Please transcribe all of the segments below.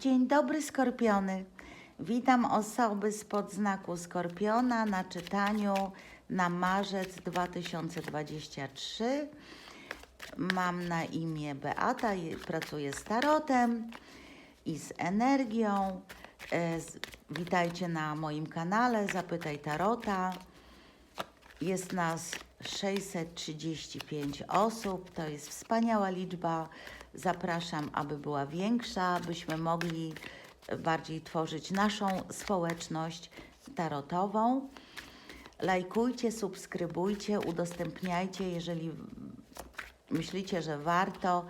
Dzień dobry, skorpiony. Witam osoby spod znaku skorpiona na czytaniu na marzec 2023. Mam na imię Beata, pracuję z tarotem i z energią. E, Witajcie na moim kanale Zapytaj Tarota. Jest nas 635 osób. To jest wspaniała liczba. Zapraszam, aby była większa, byśmy mogli bardziej tworzyć naszą społeczność tarotową. Lajkujcie, subskrybujcie, udostępniajcie, jeżeli myślicie, że warto.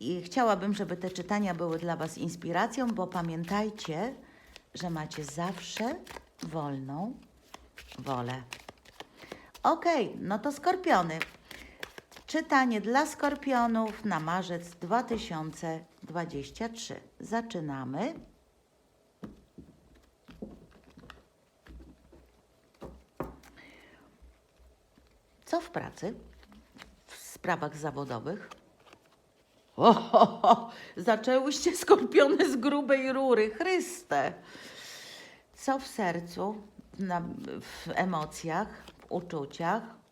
I chciałabym, żeby te czytania były dla Was inspiracją, bo pamiętajcie, że macie zawsze wolną wolę. Okej, no to skorpiony. Czytanie dla skorpionów na marzec 2023. Zaczynamy. Co w pracy? W sprawach zawodowych? O, ho, ho, zaczęłyście skorpiony z grubej rury, Chryste. Co w sercu, na, w emocjach, w uczuciach?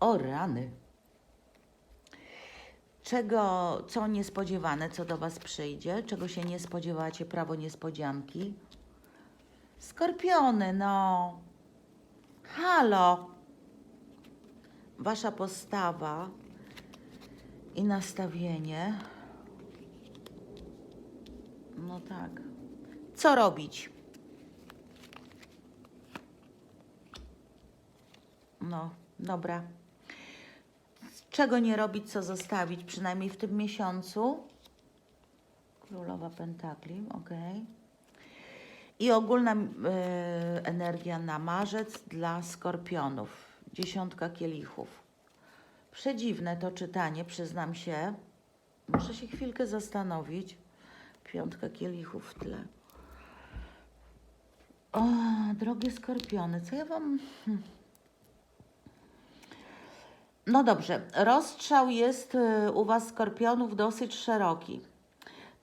O rany. Czego, co niespodziewane, co do Was przyjdzie? Czego się nie spodziewacie? Prawo niespodzianki? Skorpiony, no. Halo. Wasza postawa i nastawienie. No tak. Co robić? No, dobra. Czego nie robić, co zostawić, przynajmniej w tym miesiącu? Królowa Pentakli, ok. I ogólna e, energia na marzec dla skorpionów. Dziesiątka kielichów. Przedziwne to czytanie, przyznam się. Muszę się chwilkę zastanowić. Piątka kielichów w tle. O, drogie skorpiony, co ja wam... No dobrze, rozstrzał jest y, u Was skorpionów dosyć szeroki.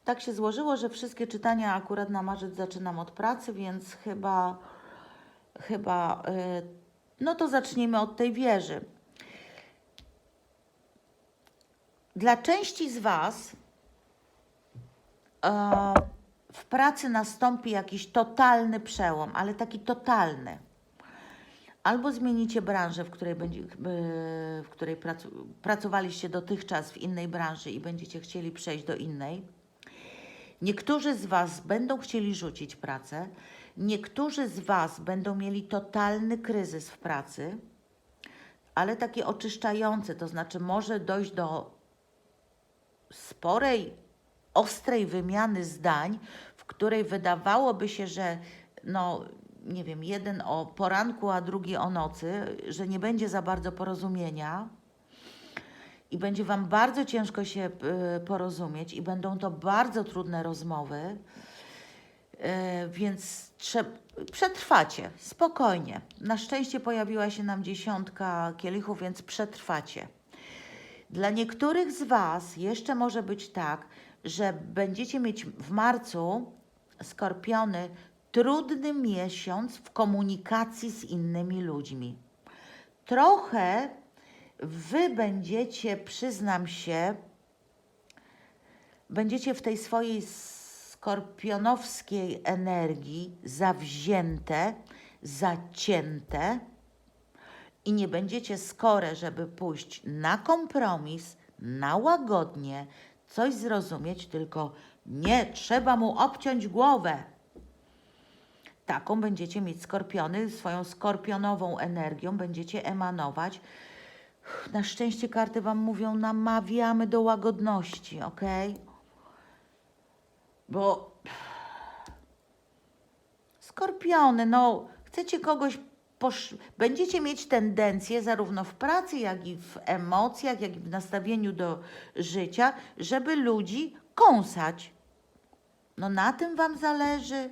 Tak się złożyło, że wszystkie czytania akurat na marzec zaczynam od pracy, więc chyba, chyba, y, no to zacznijmy od tej wieży. Dla części z Was e, w pracy nastąpi jakiś totalny przełom, ale taki totalny. Albo zmienicie branżę, w której, będzie, e, w której pracowaliście dotychczas w innej branży i będziecie chcieli przejść do innej. Niektórzy z Was będą chcieli rzucić pracę, niektórzy z Was będą mieli totalny kryzys w pracy, ale taki oczyszczający, to znaczy może dojść do sporej, ostrej wymiany zdań, w której wydawałoby się, że no, nie wiem, jeden o poranku, a drugi o nocy, że nie będzie za bardzo porozumienia i będzie Wam bardzo ciężko się y, porozumieć i będą to bardzo trudne rozmowy, y, więc przetrwacie, spokojnie. Na szczęście pojawiła się nam dziesiątka kielichów, więc przetrwacie. Dla niektórych z Was jeszcze może być tak, że będziecie mieć w marcu skorpiony trudny miesiąc w komunikacji z innymi ludźmi. Trochę Wy będziecie, przyznam się, będziecie w tej swojej skorpionowskiej energii zawzięte, zacięte i nie będziecie skore, żeby pójść na kompromis, na łagodnie, coś zrozumieć, tylko nie, trzeba mu obciąć głowę. Taką będziecie mieć skorpiony, swoją skorpionową energią będziecie emanować. Na szczęście karty Wam mówią, namawiamy do łagodności, ok? Bo Skorpiony, no, chcecie kogoś, będziecie mieć tendencję zarówno w pracy, jak i w emocjach, jak i w nastawieniu do życia, żeby ludzi kąsać. No na tym Wam zależy.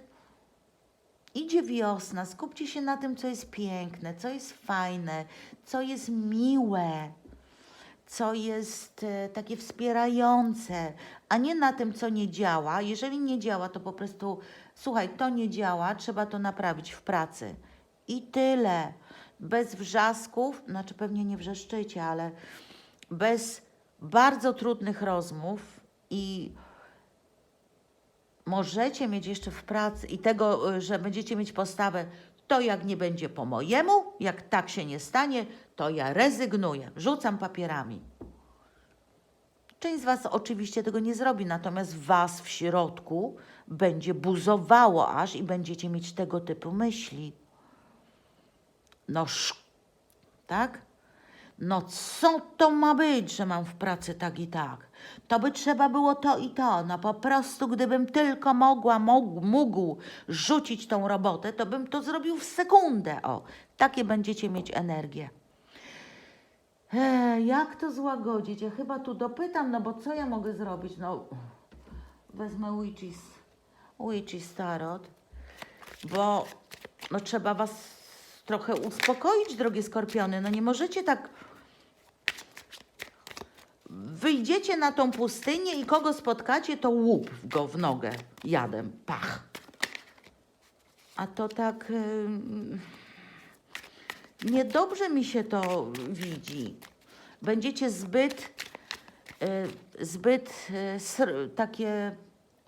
Idzie wiosna, skupcie się na tym, co jest piękne, co jest fajne, co jest miłe, co jest e, takie wspierające, a nie na tym, co nie działa. Jeżeli nie działa, to po prostu słuchaj, to nie działa, trzeba to naprawić w pracy. I tyle. Bez wrzasków, znaczy pewnie nie wrzeszczycie, ale bez bardzo trudnych rozmów i możecie mieć jeszcze w pracy i tego, y, że będziecie mieć postawę, to jak nie będzie po mojemu, jak tak się nie stanie, to ja rezygnuję, rzucam papierami. Część z Was oczywiście tego nie zrobi, natomiast Was w środku będzie buzowało aż i będziecie mieć tego typu myśli. No, sz- tak? No co to ma być, że mam w pracy tak i tak? To by trzeba było to i to. No po prostu, gdybym tylko mogła, mógł, mógł rzucić tą robotę, to bym to zrobił w sekundę. O, takie będziecie mieć energię. Ej, jak to złagodzić? Ja chyba tu dopytam, no bo co ja mogę zrobić? No, wezmę Witch's, Witch's Tarot, bo no trzeba was trochę uspokoić, drogie skorpiony. No nie możecie tak wyjdziecie na tą pustynię i kogo spotkacie, to łup go w nogę jadem. Pach. A to tak. ym, Niedobrze mi się to widzi. Będziecie zbyt, y, zbyt y, sr- takie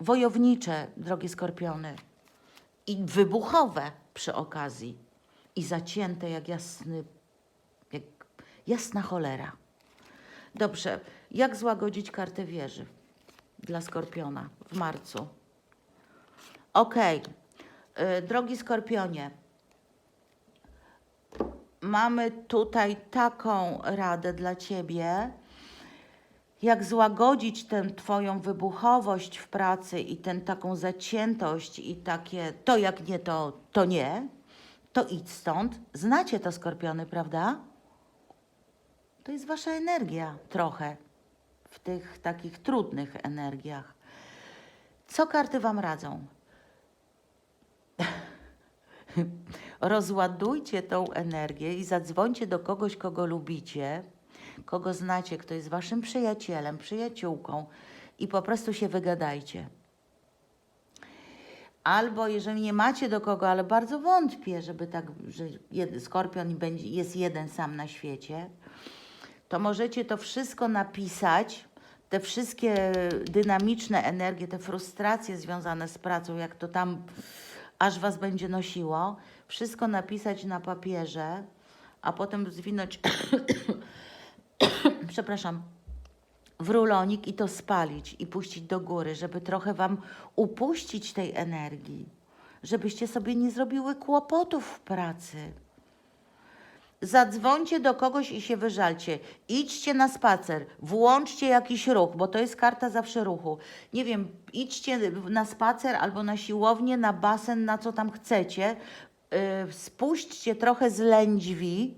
wojownicze, drogie skorpiony. I wybuchowe przy okazji. I zacięte jak jasny, jak jasna cholera. Dobrze, jak złagodzić kartę wieży dla Skorpiona w marcu? Okej, y, drogi Skorpionie, mamy tutaj taką radę dla Ciebie, jak złagodzić tę Twoją wybuchowość w pracy i tę taką zaciętość i takie to jak nie to, to nie, to idź stąd. Znacie to Skorpiony, prawda? To jest wasza energia trochę w tych takich trudnych energiach. Co karty wam radzą? Rozładujcie tą energię i zadzwońcie do kogoś, kogo lubicie, kogo znacie, kto jest waszym przyjacielem, przyjaciółką i po prostu się wygadajcie. Albo jeżeli nie macie do kogo, ale bardzo wątpię, żeby tak, że skorpion jest jeden sam na świecie, to możecie to wszystko napisać, te wszystkie dynamiczne energie, te frustracje związane z pracą, jak to tam aż was będzie nosiło, wszystko napisać na papierze, a potem zwinąć, przepraszam, w rulonik i to spalić i puścić do góry, żeby trochę wam upuścić tej energii, żebyście sobie nie zrobiły kłopotów w pracy. Zadzwońcie do kogoś i się wyżalcie. Idźcie na spacer, włączcie jakiś ruch, bo to jest karta zawsze ruchu. Nie wiem, idźcie na spacer albo na siłownię, na basen, na co tam chcecie. Yy, spuśćcie trochę z lędźwi,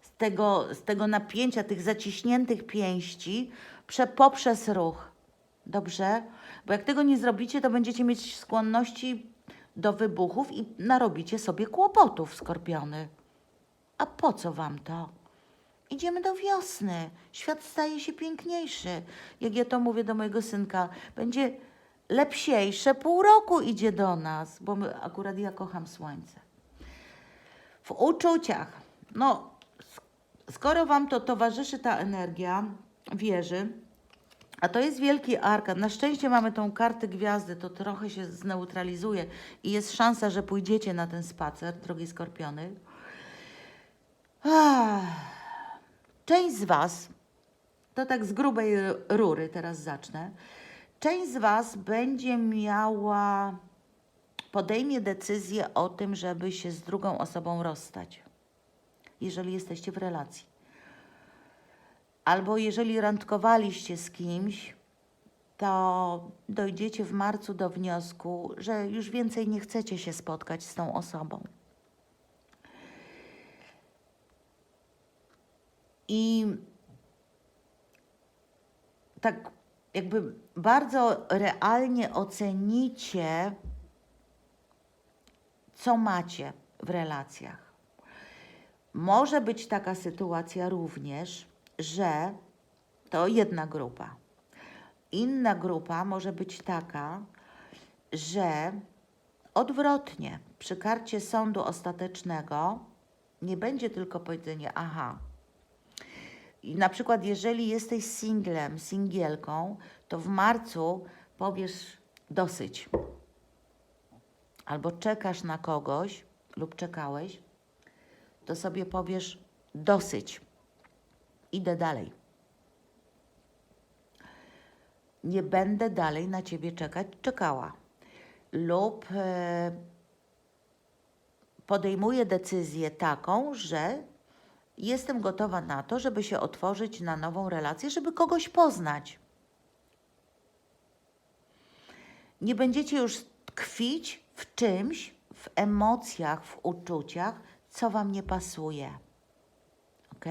z tego, z tego napięcia, tych zaciśniętych pięści prze, poprzez ruch. Dobrze? Bo jak tego nie zrobicie, to będziecie mieć skłonności do wybuchów i narobicie sobie kłopotów, skorpiony. A po co wam to? Idziemy do wiosny. Świat staje się piękniejszy. Jak ja to mówię do mojego synka, będzie lepsiejsze pół roku idzie do nas, bo my, akurat ja kocham słońce. W uczuciach. No, sk- skoro wam to towarzyszy ta energia wieży, a to jest wielki arkat. Na szczęście mamy tą kartę gwiazdy, to trochę się zneutralizuje i jest szansa, że pójdziecie na ten spacer, drogi skorpiony. Część z Was, to tak z grubej rury teraz zacznę, część z Was będzie miała, podejmie decyzję o tym, żeby się z drugą osobą rozstać, jeżeli jesteście w relacji. Albo jeżeli randkowaliście z kimś, to dojdziecie w marcu do wniosku, że już więcej nie chcecie się spotkać z tą osobą. I tak jakby bardzo realnie ocenicie, co macie w relacjach. Może być taka sytuacja również, że To jedna grupa. Inna grupa może być taka, że odwrotnie, przy karcie sądu ostatecznego nie będzie tylko powiedzenie, aha. I na przykład, jeżeli jesteś singlem, singielką, to w marcu powiesz dosyć. Albo czekasz na kogoś lub czekałeś, to sobie powiesz dosyć. Idę dalej. Nie będę dalej na ciebie czekać, czekała. Lub e, podejmuję decyzję taką, że jestem gotowa na to, żeby się otworzyć na nową relację, żeby kogoś poznać. Nie będziecie już tkwić w czymś, w emocjach, w uczuciach, co Wam nie pasuje. Ok?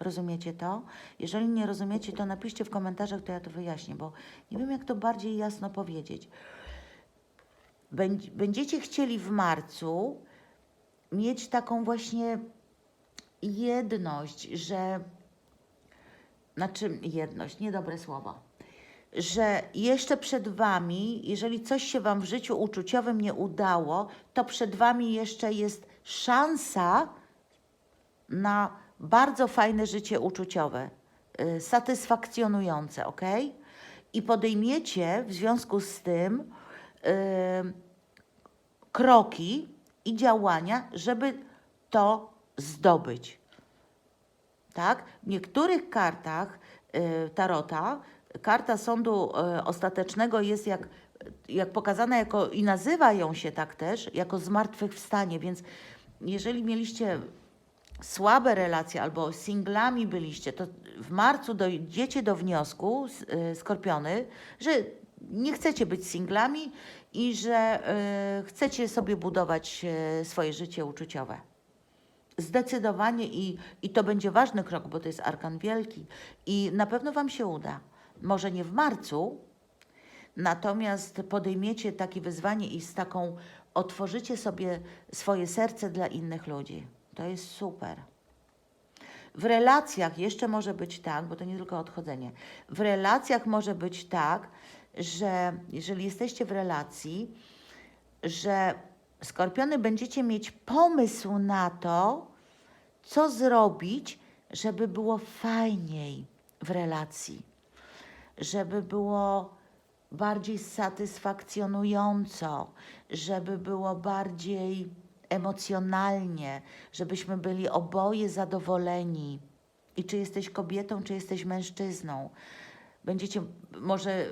Rozumiecie to? Jeżeli nie rozumiecie, to napiszcie w komentarzach, to ja to wyjaśnię, bo nie wiem, jak to bardziej jasno powiedzieć. Będ- Będziecie chcieli w marcu mieć taką właśnie jedność, że. Znaczy, jedność, niedobre słowo. Że jeszcze przed Wami, jeżeli coś się Wam w życiu uczuciowym nie udało, to przed Wami jeszcze jest szansa na bardzo fajne życie uczuciowe, y, satysfakcjonujące, ok? I podejmiecie w związku z tym y, kroki i działania, żeby to zdobyć. Tak? W niektórych kartach y, tarota karta sądu y, ostatecznego jest jak, jak pokazana jako i nazywają się tak też, jako zmartwychwstanie, więc jeżeli mieliście słabe relacje albo singlami byliście, to w marcu dojdziecie do wniosku, y, skorpiony, że nie chcecie być singlami i że y, chcecie sobie budować y, swoje życie uczuciowe. Zdecydowanie i, i to będzie ważny krok, bo to jest arkan wielki i na pewno Wam się uda. Może nie w marcu, natomiast podejmiecie takie wyzwanie i z taką otworzycie sobie swoje serce dla innych ludzi. To jest super. W relacjach jeszcze może być tak, bo to nie tylko odchodzenie. W relacjach może być tak, że jeżeli jesteście w relacji, że skorpiony będziecie mieć pomysł na to, co zrobić, żeby było fajniej w relacji, żeby było bardziej satysfakcjonująco, żeby było bardziej emocjonalnie, żebyśmy byli oboje zadowoleni. I czy jesteś kobietą, czy jesteś mężczyzną. Będziecie, może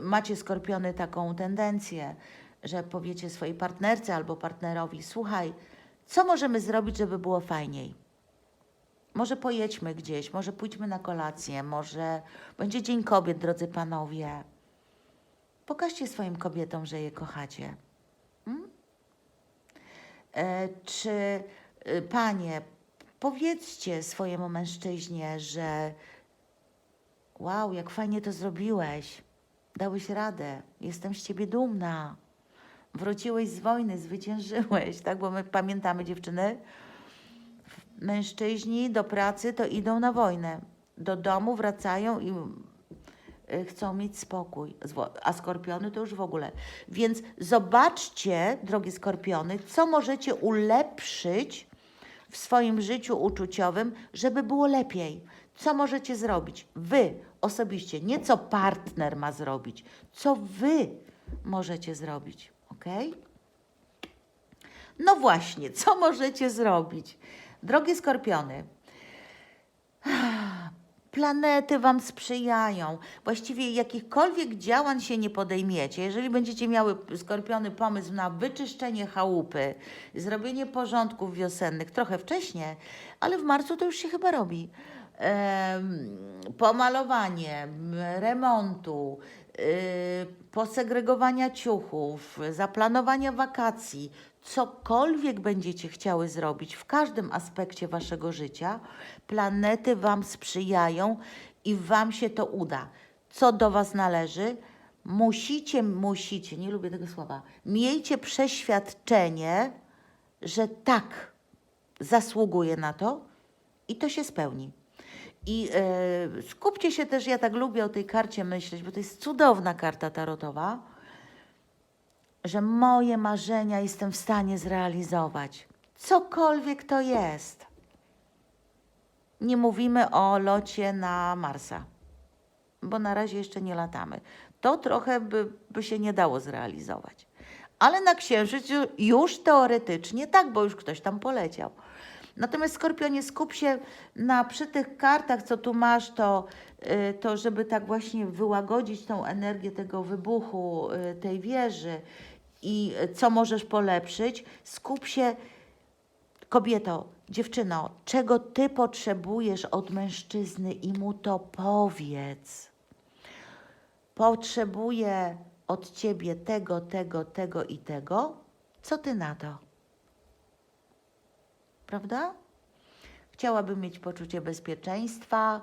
macie skorpiony taką tendencję, że powiecie swojej partnerce albo partnerowi: Słuchaj, co możemy zrobić, żeby było fajniej? Może pojedźmy gdzieś, może pójdźmy na kolację, może będzie Dzień Kobiet, drodzy panowie. Pokażcie swoim kobietom, że je kochacie. Mm? E, czy y, panie, powiedzcie swojemu mężczyźnie, że wow, jak fajnie to zrobiłeś, dałeś radę, jestem z ciebie dumna. Wróciłeś z wojny, zwyciężyłeś, tak? Bo my pamiętamy dziewczyny, mężczyźni do pracy to idą na wojnę. Do domu wracają i y, chcą mieć spokój. A skorpiony to już w ogóle. Więc zobaczcie, drogie skorpiony, co możecie ulepszyć w swoim życiu uczuciowym, żeby było lepiej. Co możecie zrobić? Wy osobiście, nie co partner ma zrobić, co wy możecie zrobić. Ok? No właśnie, co możecie zrobić? Drogie skorpiony, planety Wam sprzyjają. Właściwie jakichkolwiek działań się nie podejmiecie, jeżeli będziecie miały skorpiony pomysł na wyczyszczenie chałupy, zrobienie porządków wiosennych trochę wcześniej, ale w marcu to już się chyba robi. Pomalowanie, remontu, posegregowania ciuchów, zaplanowania wakacji, cokolwiek będziecie chciały zrobić w każdym aspekcie waszego życia, planety Wam sprzyjają i Wam się to uda. Co do Was należy? Musicie, musicie, nie lubię tego słowa, miejcie przeświadczenie, że tak, zasługuje na to i to się spełni. I e, skupcie się też, ja tak lubię o tej karcie myśleć, bo to jest cudowna karta tarotowa, że moje marzenia jestem w stanie zrealizować. Cokolwiek to jest. Nie mówimy o locie na Marsa, bo na razie jeszcze nie latamy. To trochę by, by się nie dało zrealizować. Ale na Księżyc ju- już teoretycznie tak, bo już ktoś tam poleciał. Natomiast Skorpionie, skup się na przy tych kartach, co tu masz, to, y, to żeby tak właśnie wyłagodzić tą energię tego wybuchu, y, tej wieży i y, co możesz polepszyć, skup się Kobieto, dziewczyno, czego ty potrzebujesz od mężczyzny i mu to powiedz. Potrzebuję od ciebie tego, tego, tego i tego. Co ty na to? Prawda? Chciałabym mieć poczucie bezpieczeństwa,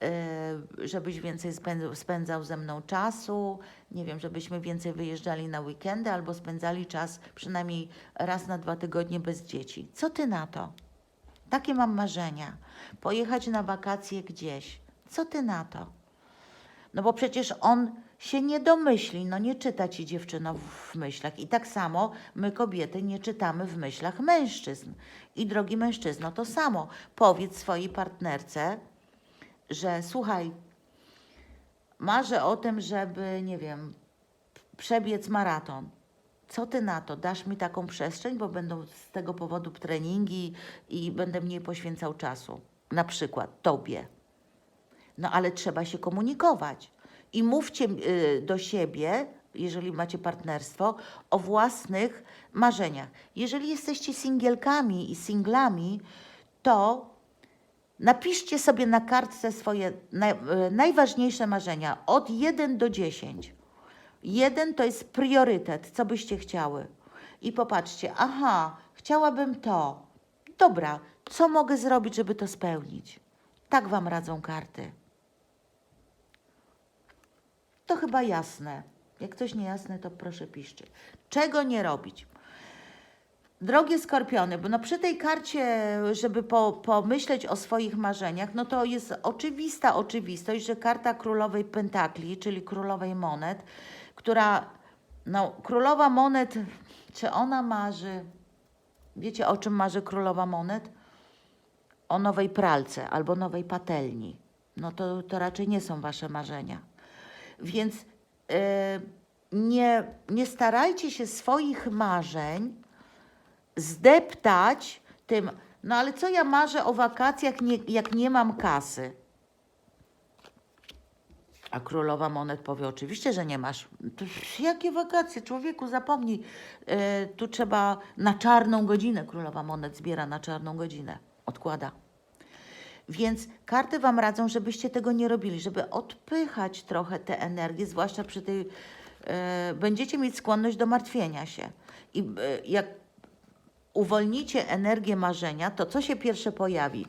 yy, żebyś więcej spędzał ze mną czasu, nie wiem, żebyśmy więcej wyjeżdżali na weekendy albo spędzali czas przynajmniej raz na dwa tygodnie bez dzieci. Co ty na to? Takie mam marzenia. Pojechać na wakacje gdzieś. Co ty na to? No bo przecież on się nie domyśli, no nie czyta ci dziewczyno w- myślach. I tak samo my kobiety nie czytamy w myślach mężczyzn. I drogi mężczyzno, to samo. Powiedz swojej partnerce, że słuchaj, marzę o tym, żeby, nie wiem, przebiec maraton. Co ty na to? Dasz mi taką przestrzeń, bo będą z tego powodu treningi i będę mniej poświęcał czasu. Na przykład tobie. No ale trzeba się komunikować. I mówcie y, do siebie, jeżeli macie partnerstwo, o własnych marzeniach. Jeżeli jesteście singielkami i singlami, to napiszcie sobie na kartce swoje y, najważniejsze marzenia od 1 do 10. Jeden to jest priorytet, co byście chciały. I popatrzcie, aha, chciałabym to. Dobra, co mogę zrobić, żeby to spełnić? Tak Wam radzą karty. To chyba jasne. Jak coś niejasne, to proszę piszcie. Czego nie robić? Drogie skorpiony, bo no przy tej karcie, żeby po, pomyśleć o swoich marzeniach, no to jest oczywista oczywistość, że karta królowej pentakli, czyli królowej monet, która, no królowa monet, czy ona marzy, wiecie o czym marzy królowa monet? O nowej pralce albo nowej patelni. No to, to raczej nie są wasze marzenia. Więc e, nie, nie starajcie się swoich marzeń zdeptać tym, no ale co ja marzę o wakacjach, nie, jak nie mam kasy? A królowa monet powie, oczywiście, że nie masz. To, jakie wakacje? Człowieku, zapomnij. E, tu trzeba na czarną godzinę. Królowa monet zbiera na czarną godzinę. Odkłada. Więc karty Wam radzą, żebyście tego nie robili, żeby odpychać trochę tę energię, zwłaszcza przy tej. E, będziecie mieć skłonność do martwienia się. I e, jak uwolnicie energię marzenia, to co się pierwsze pojawi?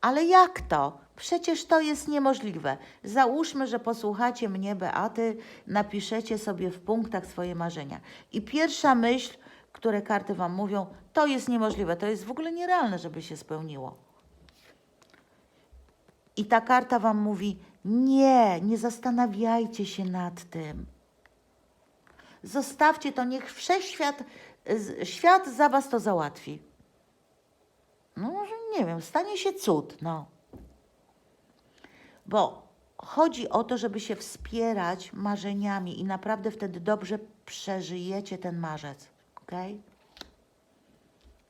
Ale jak to? Przecież to jest niemożliwe. Załóżmy, że posłuchacie mnie, Beaty, napiszecie sobie w punktach swoje marzenia. I pierwsza myśl, które karty Wam mówią, to jest niemożliwe, to jest w ogóle nierealne, żeby się spełniło. I ta karta Wam mówi: Nie, nie zastanawiajcie się nad tym. Zostawcie to, niech wszechświat, świat za Was to załatwi. No, może nie wiem, stanie się cud, no. Bo chodzi o to, żeby się wspierać marzeniami i naprawdę wtedy dobrze przeżyjecie ten marzec, ok?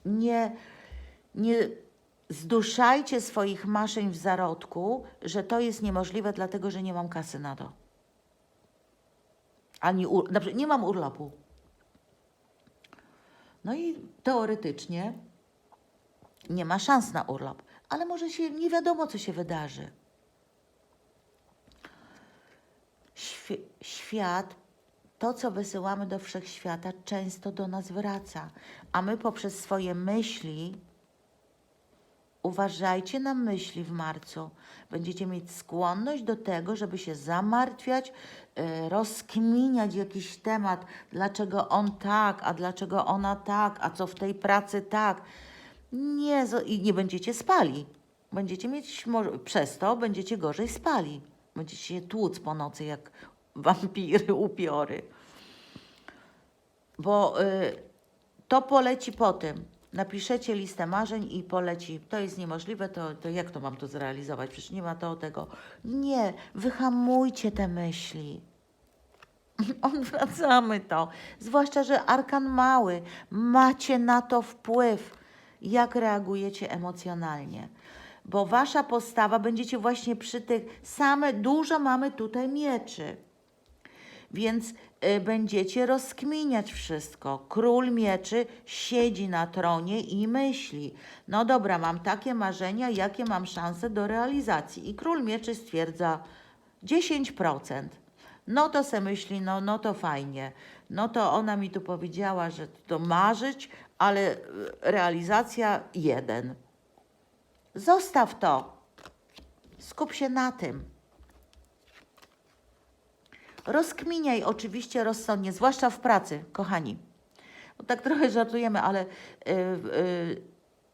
Nie, nie zduszajcie swoich marzeń w zarodku, że to jest niemożliwe, dlatego że nie mam kasy na to. Ani ur- na przykład nie mam urlopu. No i teoretycznie nie ma szans na urlop, ale może się nie wiadomo, co się wydarzy. Świ- świat, to co wysyłamy do wszechświata, często do nas wraca, a my poprzez swoje myśli Uważajcie na myśli w marcu. Będziecie mieć skłonność do tego, żeby się zamartwiać, yy, rozkminiać jakiś temat, dlaczego on tak, a dlaczego ona tak, a co w tej pracy tak. Nie, i nie będziecie spali, Będziecie mieć, przez to będziecie gorzej spali. Będziecie się tłuc po nocy jak wampiry, upiory. Bo y, to poleci po tym. Napiszecie listę marzeń i poleci. To jest niemożliwe, to, to jak to mam to zrealizować? Przecież nie ma to tego. Nie, wyhamujcie te myśli. Odwracamy to. Zwłaszcza, że arkan mały. Macie na to wpływ, jak reagujecie emocjonalnie. Bo wasza postawa będziecie właśnie przy tych same, dużo mamy tutaj mieczy. Więc y, będziecie rozkminiać wszystko. Król mieczy siedzi na tronie i myśli: No dobra, mam takie marzenia, jakie mam szanse do realizacji. I król mieczy stwierdza 10%. No to se myśli, no, no to fajnie. No to ona mi tu powiedziała, że to marzyć, ale y, realizacja jeden. Zostaw to. Skup się na tym. Rozkminiaj oczywiście rozsądnie, zwłaszcza w pracy, kochani. Bo tak trochę żartujemy, ale y, y,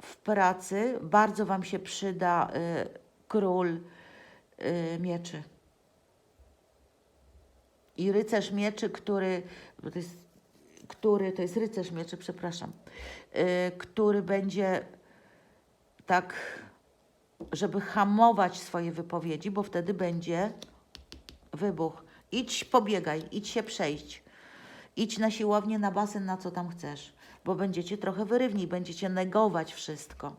w pracy bardzo Wam się przyda y, król y, mieczy. I rycerz mieczy, który, to jest, który, to jest rycerz mieczy, przepraszam, y, który będzie tak, żeby hamować swoje wypowiedzi, bo wtedy będzie wybuch. Idź, pobiegaj, idź się przejść. Idź na siłownię, na basen, na co tam chcesz, bo będziecie trochę wyrywni, będziecie negować wszystko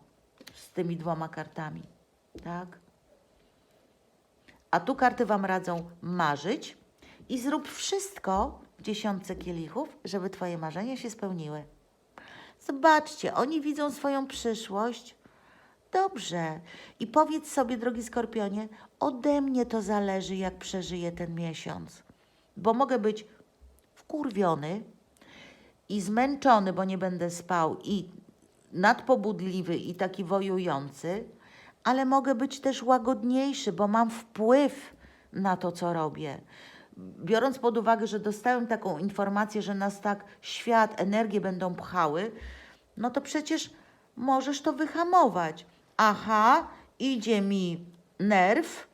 z tymi dwoma kartami, tak? A tu karty Wam radzą marzyć i zrób wszystko w dziesiątce kielichów, żeby Twoje marzenia się spełniły. Zobaczcie, oni widzą swoją przyszłość. Dobrze. I powiedz sobie, drogi skorpionie, ode mnie to zależy, jak przeżyję ten miesiąc. Bo mogę być wkurwiony i zmęczony, bo nie będę spał, i nadpobudliwy i taki wojujący, ale mogę być też łagodniejszy, bo mam wpływ na to, co robię. Biorąc pod uwagę, że dostałem taką informację, że nas tak świat, energie będą pchały, no to przecież możesz to wyhamować. Aha, idzie mi nerw.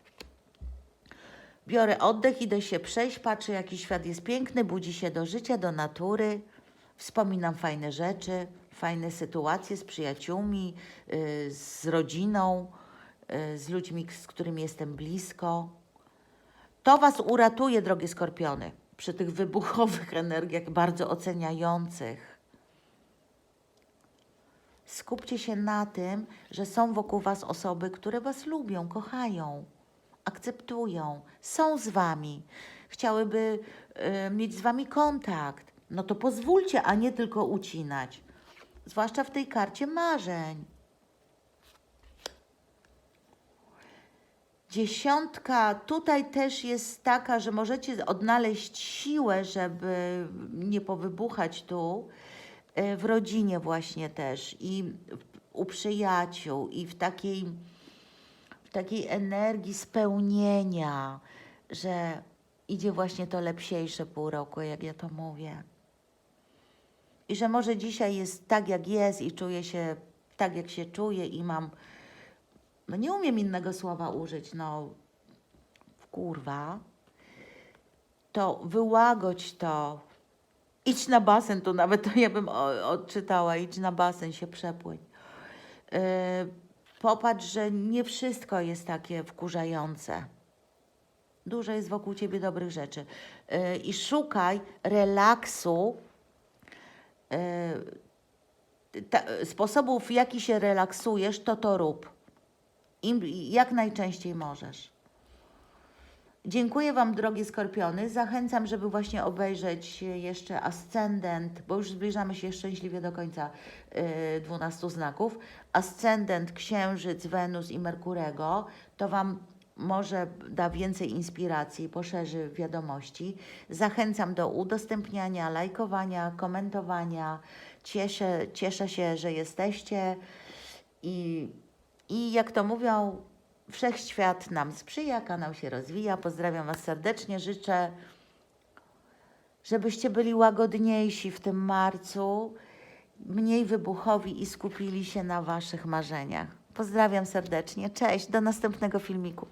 Biorę oddech, idę się przejść, patrzę, jaki świat jest piękny, budzi się do życia, do natury. Wspominam fajne rzeczy, fajne sytuacje z przyjaciółmi, yy, z rodziną, yy, z ludźmi, z którymi jestem blisko. To Was uratuje, drogie skorpiony, przy tych wybuchowych energiach, bardzo oceniających. Skupcie się na tym, że są wokół Was osoby, które Was lubią, kochają, akceptują, są z Wami, chciałyby e, mieć z Wami kontakt. No to pozwólcie, a nie tylko ucinać. Zwłaszcza w tej karcie marzeń. Dziesiątka tutaj też jest taka, że możecie odnaleźć siłę, żeby nie powybuchać tu, w rodzinie właśnie też i u przyjaciół i w takiej, w takiej energii spełnienia, że idzie właśnie to lepsiejsze pół roku, jak ja to mówię. I że może dzisiaj jest tak, jak jest i czuję się tak, jak się czuję i mam no nie umiem innego słowa użyć, no kurwa, to wyłagodź to. Idź na basen, tu nawet to ja bym odczytała, idź na basen, się przepłyń. Yy, popatrz, że nie wszystko jest takie wkurzające. Dużo jest wokół ciebie dobrych rzeczy. Yy, I szukaj relaksu, ta, sposobów, w jaki się relaksujesz, to to rób. Im, jak najczęściej możesz. Dziękuję Wam, drogie skorpiony. Zachęcam, żeby właśnie obejrzeć jeszcze Ascendent, bo już zbliżamy się szczęśliwie do końca y, 12 znaków. Ascendent, Księżyc, Wenus i Merkurego. To Wam może da więcej inspiracji, poszerzy wiadomości. Zachęcam do udostępniania, lajkowania, komentowania. Cieszę, cieszę się, że jesteście i i jak to mówią, wszechświat nam sprzyja, kanał się rozwija. Pozdrawiam Was serdecznie. Życzę, żebyście byli łagodniejsi w tym marcu, mniej wybuchowi i skupili się na Waszych marzeniach. Pozdrawiam serdecznie. Cześć, do następnego filmiku.